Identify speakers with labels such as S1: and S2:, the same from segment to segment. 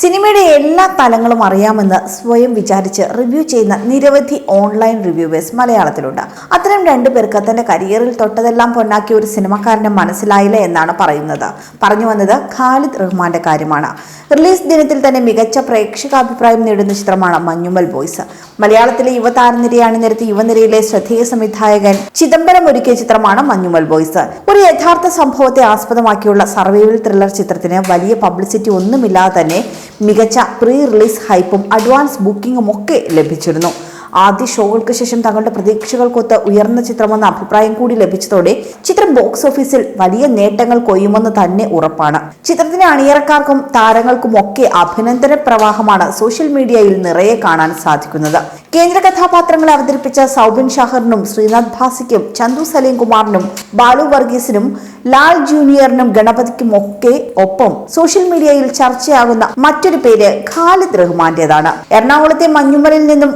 S1: സിനിമയുടെ എല്ലാ തലങ്ങളും അറിയാമെന്ന് സ്വയം വിചാരിച്ച് റിവ്യൂ ചെയ്യുന്ന നിരവധി ഓൺലൈൻ റിവ്യൂവേഴ്സ് മലയാളത്തിലുണ്ട്. അത്തരം രണ്ടു പേർക്ക് തന്റെ കരിയറിൽ തൊട്ടതെല്ലാം പൊന്നാക്കിയ ഒരു സിനിമക്കാരനെ മനസ്സിലായില്ല എന്നാണ് പറയുന്നത്. പറഞ്ഞു വന്നത് ഖാലിദ് റഹ്മാന്റെ കാര്യമാണ്. റിലീസ് ദിനത്തിൽ തന്നെ മികച്ച പ്രേക്ഷകാഭിപ്രായം നേടുന്ന ചിത്രമാണ് മഞ്ഞുമൽ ബോയ്സ്. മലയാളത്തിലെ യുവതാരനിരയാണ് അണിനിരത്തി യുവനിരയിലെ ശ്രദ്ധേയ സംവിധായകൻ ചിദംബരം ഒരുക്കിയ ചിത്രമാണ് മഞ്ഞുമൽ ബോയ്സ്. ഒരു യഥാർത്ഥ സംഭവത്തെ ആസ്പദമാക്കിയുള്ള സർവൈവൽ ത്രില്ലർ ചിത്രത്തിന് വലിയ പബ്ലിസിറ്റി ഒന്നുമില്ലാതെ തന്നെ മികച്ച പ്രീ റിലീസ് ഹൈപ്പും അഡ്വാൻസ് ബുക്കിംഗും ഒക്കെ ലഭിച്ചിരുന്നു. ആദ്യ ഷോകൾക്ക് ശേഷം തങ്ങളുടെ പ്രതീക്ഷകൾക്കൊത്ത് ഉയർന്ന ചിത്രമെന്ന അഭിപ്രായം കൂടി ലഭിച്ചതോടെ ചിത്രം ബോക്സ് ഓഫീസിൽ വലിയ നേട്ടങ്ങൾ കൊയ്യുമെന്ന് തന്നെ ഉറപ്പാണ്. ചിത്രത്തിന് അണിയറക്കാർക്കും താരങ്ങൾക്കും ഒക്കെ അഭിനന്ദന പ്രവാഹമാണ് സോഷ്യൽ മീഡിയയിൽ നിറയെ കാണാൻ സാധിക്കുന്നത്. കേന്ദ്ര കഥാപാത്രങ്ങളെ അവതരിപ്പിച്ച സൗബിൻ ഷാഹറിനും ശ്രീനാഥ് ഭാസിക്കും ചന്തു സലീം കുമാറിനും ബാലു വർഗീസിനും ലാൽ ജൂനിയറിനും ഗണപതിക്കും ഒക്കെ ഒപ്പം സോഷ്യൽ മീഡിയയിൽ ചർച്ചയാകുന്ന മറ്റൊരു പേര് ഖാലിദ് റഹ്മാന്റേതാണ് എറണാകുളത്തെ മഞ്ഞുമലിൽ നിന്നും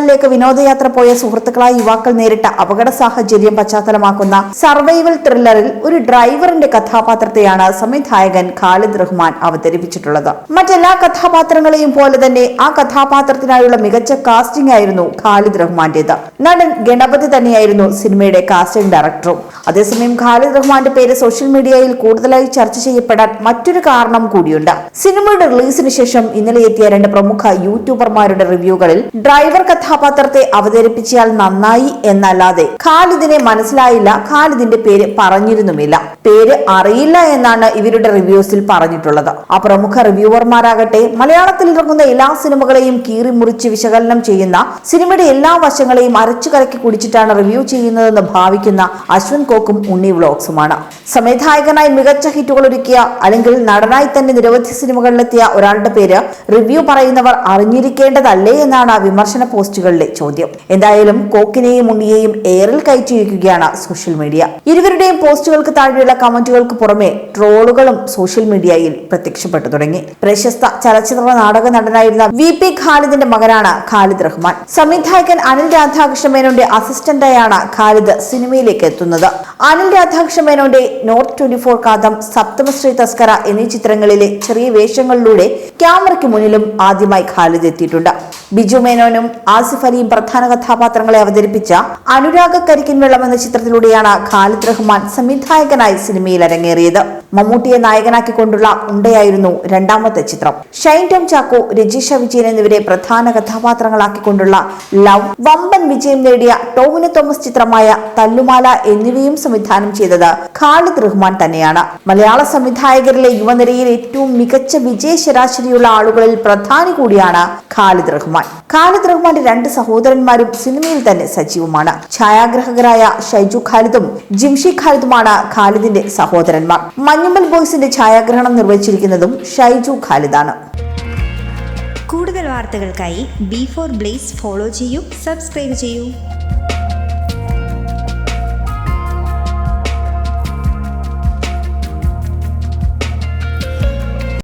S1: കൊടൈക്കനാലിലേക്ക് വിനോദയാത്ര പോയ സുഹൃത്തുക്കളായ യുവാക്കൾ നേരിട്ട അപകട സാഹചര്യം പശ്ചാത്തലമാക്കുന്ന സർവൈവൽ ത്രില്ലറിൽ ഒരു ഡ്രൈവറിന്റെ കഥാപാത്രത്തെയാണ് സംവിധായകൻ ഖാലിദ് റഹ്മാൻ അവതരിപ്പിച്ചിട്ടുള്ളത്. മറ്റെല്ലാ കഥാപാത്രങ്ങളെയും പോലെ തന്നെ ആ കഥാപാത്രത്തിനായുള്ള മികച്ച കാസ്റ്റിംഗ് ആയിരുന്നു ഖാലിദ് റഹ്മാന്റേത്. നടൻ ഗണപതി തന്നെയായിരുന്നു സിനിമയുടെ കാസ്റ്റിംഗ് ഡയറക്ടറും അതേസമയം ഖാലിദ് റഹ്മാന്റെ പേര് സോഷ്യൽ മീഡിയയിൽ കൂടുതലായി ചർച്ച ചെയ്യപ്പെടാൻ മറ്റൊരു കാരണം കൂടിയുണ്ട്. സിനിമയുടെ റിലീസിന് ശേഷം ഇന്നലെ എത്തിയ രണ്ട് പ്രമുഖ യൂട്യൂബർമാരുടെ റിവ്യൂകളിൽ ഡ്രൈവർ കഥാപാത്രത്തെ അവതരിപ്പിച്ചാൽ നന്നായി എന്നല്ലാതെ ഖാലിദിനെ മനസ്സിലായില്ല ഖാലിദിന്റെ പേര് പറഞ്ഞിരുന്നുമില്ല. പേര് അറിയില്ല എന്നാണ് ഇവരുടെ റിവ്യൂസിൽ പറഞ്ഞിട്ടുള്ളത്. ആ പ്രമുഖ റിവ്യൂവർമാരാകട്ടെ മലയാളത്തിൽ ഇറങ്ങുന്ന എല്ലാ സിനിമകളെയും കീറിമുറിച്ച് വിശകലനം ചെയ്യുന്ന സിനിമയുടെ എല്ലാ വശങ്ങളെയും അരച്ചു കലക്കി കുടിച്ചിട്ടാണ് റിവ്യൂ ചെയ്യുന്നതെന്ന് ഭാവിക്കുന്ന അശ്വിൻ കോക്കും ഉണ്ണി വ്ളോഗ്സുമാണ്. സംവിധായകനായി മികച്ച ഹിറ്റുകൾ ഒരുക്കിയ അല്ലെങ്കിൽ നടനായി തന്നെ നിരവധി സിനിമകളിലെത്തിയ ഒരാളുടെ പേര് റിവ്യൂ പറയുന്നവർ അറിഞ്ഞിരിക്കേണ്ടതല്ലേ എന്നാണ് വിമർശന പോസ്റ്റുകളിലെ ചോദ്യം. എന്തായാലും കോക്കിനെയും ഉണ്ണിയെയും എയറിൽ കയറ്റിയിരിക്കുകയാണ് സോഷ്യൽ മീഡിയ. ഇരുവരുടെയും പോസ്റ്റുകൾക്ക് താഴെയുള്ള കമന്റുകൾക്ക് പുറമെ ട്രോളുകളും സോഷ്യൽ മീഡിയയിൽ പ്രത്യക്ഷപ്പെട്ടു തുടങ്ങി. പ്രശസ്ത ചലച്ചിത്ര നാടക നടനായിരുന്ന വി പി ഖാലിദിന്റെ മകനാണ് ഖാലിദ് റഹ്മാൻ. സംവിധായകൻ അനിൽ രാധാകൃഷ്ണ മേനോന്റെ അസിസ്റ്റന്റായാണ് ഖാലിദ് സിനിമയിലേക്ക് എത്തുന്നത്. അനിൽ രാധാകൃഷ്ണ മേനോന്റെ north twenty four Kaatham Sapthamashree Thaskara എന്നീ ചിത്രങ്ങളിലെ ചെറിയ വേഷങ്ങളിലൂടെ ക്യാമറയ്ക്ക് മുന്നിലും ആദ്യമായി ഖാലിദ് എത്തിയിട്ടുണ്ട്. ബിജു മേനോനും ആസിഫ് അലിയും പ്രധാന കഥാപാത്രങ്ങളെ അവതരിപ്പിച്ച അനുരാഗ കരിക്കിൻ വെള്ളം എന്ന ചിത്രത്തിലൂടെയാണ് ഖാലിദ് റഹ്മാൻ സംവിധായകനായി സിനിമയിൽ അരങ്ങേറിയത്. മമ്മൂട്ടിയെ നായകനാക്കിക്കൊണ്ടുള്ള ഉണ്ടയായിരുന്നു രണ്ടാമത്തെ ചിത്രം. ഷൈൻ ടോം ചാക്കോ രജിഷ വിജയൻ എന്നിവരെ പ്രധാന കഥാപാത്രങ്ങളാക്കിക്കൊണ്ടുള്ള ലവ് വമ്പൻ വിജയം നേടിയ ടോവിന് തോമസ് ചിത്രമായ തല്ലുമാല എന്നിവയും സംവിധാനം ചെയ്തത് ഖാലിദ് റഹ്മാൻ തന്നെയാണ്. മലയാള സംവിധായകരിലെ യുവനിരയിൽ ഏറ്റവും മികച്ച വിജയ ശരാശരിയുള്ള ആളുകളിൽ പ്രധാനി കൂടിയാണ് ഖാലിദ് റഹ്മാൻ. ഖാലിദ് റഹ്മാന്റെ രണ്ട് സഹോദരന്മാരും സിനിമയിൽ തന്നെ സജീവമാണ്. ഛായാഗ്രാഹകരായ ഷൈജു ഖാലിദും ജിംഷി ഖാലിദുമാണ് ഖാലിദിന്റെ സഹോദരന്മാർ. മഞ്ഞുമൽ ബോയ്സിന്റെ ഛായാഗ്രഹണം നിർവഹിച്ചിരിക്കുന്നതും ഷൈജു ഖാലിദാണ്.
S2: കൂടുതൽ വാർത്തകൾക്കായി ബി ഫോർ ബ്ലേസ് ഫോളോ ചെയ്യൂ സബ്സ്ക്രൈബ് ചെയ്യൂ.